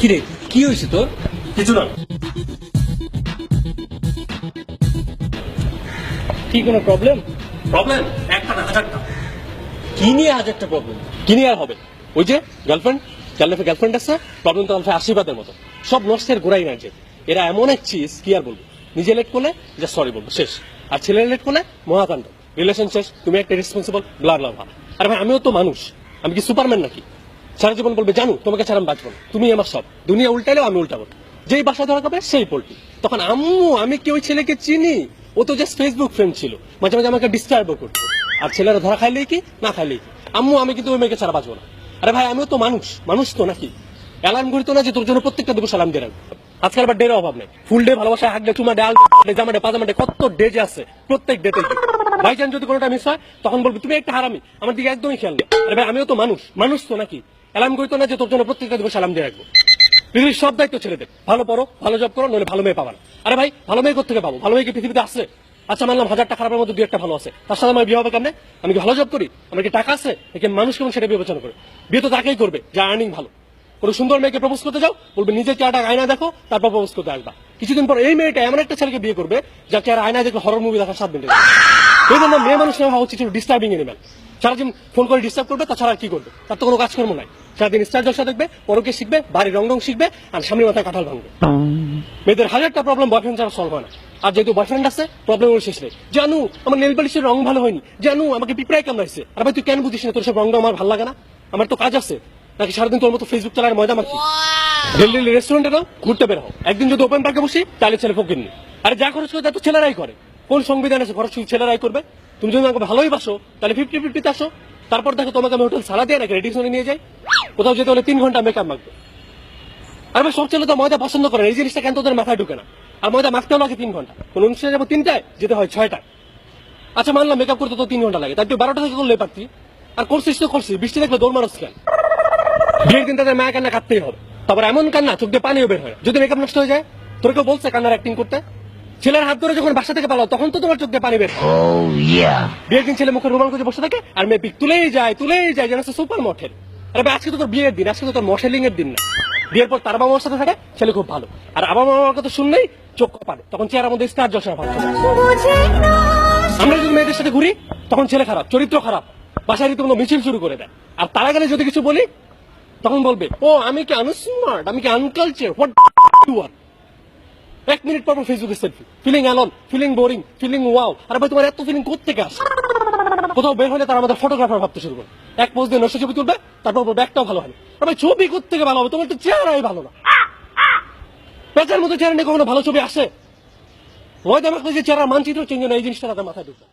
কি রে কি হয়েছে তোর? কিছু না। কি কোনো প্রবলেম প্রবলেম একটা না হাজারটা। কি নিয়ে হাজারটা প্রবলেম কি নিয়ে আর হবে? ওই যে গার্লফ্রেন্ড গার্লফ্রেন্ড গার্লফ্রিয়েন্ড আছে? প্রবলেম তো গার্লফ্রেন্ড আশীর্বাদের মতো। সব নষ্টের গোড়াই না যে। এরা এমন এক চিজ কি আর বলব? নিজে লেট করলে যে সরি বলব শেষ। আর ছেলে লেট করলে মহাকাণ্ড। রিলেশন শেষ তুমি একটা রেসপন্সিবল ব্লা ব্লা আরে ভাই আমিও তো মানুষ। আমি কি সুপারম্যান নাকি? সারা জীবন বলবে, জানো, তোমাকে ছাড়া বাঁচবো না। তুমি আমার সব। দুনিয়া উল্টালেও আমি উল্টাবো। যেই বাসা ধরা হবে সেই পোল্ট্রি। তখন, আম্মু, আমি কি ওই ছেলেকে চিনি? ও তো জাস্ট ফেসবুক ফ্রেন্ড ছিল। মাঝে মাঝে আমাকে ডিস্টার্বও করতো। আর ছেলেরা ধরা খাইলেই কি? না খাইলেই কি? আম্মু, আমি কিন্তু ওই মেয়েকে ছাড়া বাঁচবো না। আরে ভাই, আমিও তো মানুষ। মানুষ তো নাকি? অ্যালার্ম ঘুরতো না যে তোর জন্য প্রত্যেকটা দেবো সালাম দিয়ে রাখব? আজকাল আবার ডের অভাব নেই। ফুল ডে ভালোবাসা হাগলে চুমা ডাল জামা ডে পাজামা ডে কত ডে যে আছে? প্রত্যেক ডেতে ভাইজান যদি কোনোটা মিস হয়, তখন বলবি, তুমি একটা হারামি, আমার দিকে একদমই খেয়াল নেই। আরে ভাই, আমিও তো মানুষ মানুষ তো নাকি? অ্যালার্ম ঘুরতো না যে তোর জন্য প্রত্যেকটা দেবো সালাম দিয়ে রাখব। পৃথিবীর সব দায়িত্ব ছেড়ে দে, ভালো পড়ো, ভালো জব করো, নইলে ভালো মেয়ে পাবা না। আরে ভাই, ভালো মেয়ে কোথেকে পাবো? ভালো মেয়ে কি পৃথিবীতে আছে? আচ্ছা মানলাম হাজারটা খারাপের মধ্যে দু একটা ভালো আছে। তার সাথে আমার বিয়ে হবে কেমনে? আমি কি ভালো জব করি? আমার কি টাকা আছে? নাকি মানুষ কেমন সেটা বিবেচনা করে। বিয়ে তো তাকেই করবে, যা আর্নিং ভালো। কোনো সুন্দর মেয়েকে প্রপোজ করতে যাও, বলবে নিজের চেহারাটা আয়না দেখো, তারপর প্রপোজ করতে আসবা। কিছুদিন পর এই মেয়েটা এমন একটা ছেলেকে বিয়ে করবে, যার চেহারা আয়না দেখে হরর মুভি দেখার সাত মিনিট এই জন্য মেয়ে মানুষ নেওয়া উচিত ডিস্টার্বিং এনিম্যাল সারাদিন ফোন করে ডিস্টার্ব করবে তাছাড়া আর কি করবে? তার তো কোনো কাজকর্ম নাই। সারাদিন স্টার জলসা দেখবে পরকে শিখবে বাড়ির রং রং শিখবে আর সামনে মাথায় কাঁঠাল ভাঙবে। মেয়েদের হাজারটা প্রবলেম বয়ফ্রেন্ড ছাড়া সলভ হয় না। আর যেহেতু বয়ফ্রেন্ড আছে প্রবলেম ওর শেষ নেই। জানু আমার নেল পালিশের রং ভালো হয়নি। জানু আমাকে পিঁপড়ায় কামড়াইছে। আর ভাই তুই কেন বুঝিস না তোর সব রংটা আমার ভালো লাগে না? আমার তো কাজ আছে। নাকি সারাদিন তোর মতো ফেসবুক চালার ময়দা মাখি? দিল্লি রেস্টুরেন্টে নাও ঘুরতে বের হও। একদিন যদি ওপেন পার্কে বসি তাহলে ছেলে ফকির নি। আরে যা খরচ করে তা তো ছেলেরাই করে। কোন সংবিধান আছে খরচ শুধু ছেলেরাই করবে? তুমি যদি আমাকে ভালোই বাসো, তাহলে ফিফটি ফিফটিতে আসো। তারপর দেখো তোমাকে আমি হোটেল সালা দিয়ে রাখি রেডিশনে নিয়ে যাই। কোথাও যেতে হলে তিন ঘণ্টা মেকআপ মাখবে। আর ভাই, সব ছেলে তো ময়দা পছন্দ করে এই জিনিসটা কেন তোদের মাথায় ঢুকে না? আর ময়দা মাখতেও লাগে তিন ঘণ্টা। কোন অনুষ্ঠানে যাব তিনটায়, যেতে হয় ছয়টায়। আচ্ছা মানলাম মেকআপ করতে তো তিন ঘণ্টা লাগে। তাই তুই বারোটা থেকে করলে পারতি। আর করছিস তো করছিস, বৃষ্টি দেখলে দৌড় মানুষ কেন? বিয়ের দিন তাদের মায়া কান্না কাটতেই হবে। তারপর এমন কান্না, চোখ দিয়ে পানিও বের হয় যদি মেকআপ নষ্ট হয়ে যায়, তোর কেউ বলছে কান্নার অ্যাক্টিং করতে? ছেলের হাত ধরে যখন বাসা থেকে পালাও তখন তো তোমার চোখ দিয়ে পানি বের Oh. বিয়ের দিন ছেলে মুখে রুমাল করে বসে থাকে আর মেয়ে পিক তুলেই যায় তুলেই যায় যেন সুপার মঠের। আরে ভাই, আজকে তো তোর বিয়ের দিন আজকে তো তোর মডেলিং এর দিন না। বিয়ের পর তার বাবা সাথে থাকে ছেলে খুব ভালো। আর আবার মামার কথা শুনলেই চোখ কপালে তখন চেহারার মধ্যে স্টার জলসা আসে। আমরা যদি মেয়েদের সাথে ঘুরি তখন ছেলে খারাপ চরিত্র খারাপ। বাসায় রীতিমতো মিছিল শুরু করে দেয়। আর তারা গেলে যদি কিছু বলি তখন বলবে ও আমি কি আনস্মার্ট আমি কি আনকালচার হোয়াট ইউ আর এক মিনিট পর ফেসবুকে selfie feeling alone feeling boring feeling wow আরে ভাই তোমার এত ফিলিং কোথেকে আসে? কোথাও বের হলে তারা আমাদের ফটোগ্রাফার ভাবতে শুরু করে। এক পোস্ট দিয়ে নষ্ট ছবি তুলবে তারপর ব্যাগটাও ভালো হয় আরে ভাই ছবি কোথেকে ভালো হবে? তোমার তো চেহারাই ভালো না। পেঁচার মতো চেহারা নিয়ে কখনো ভালো ছবি আসে? ওই মাখলে যে চেহারা মানচিত্র চেঞ্জ না, এই জিনিসটা তাদের মাথায় ঢুকবে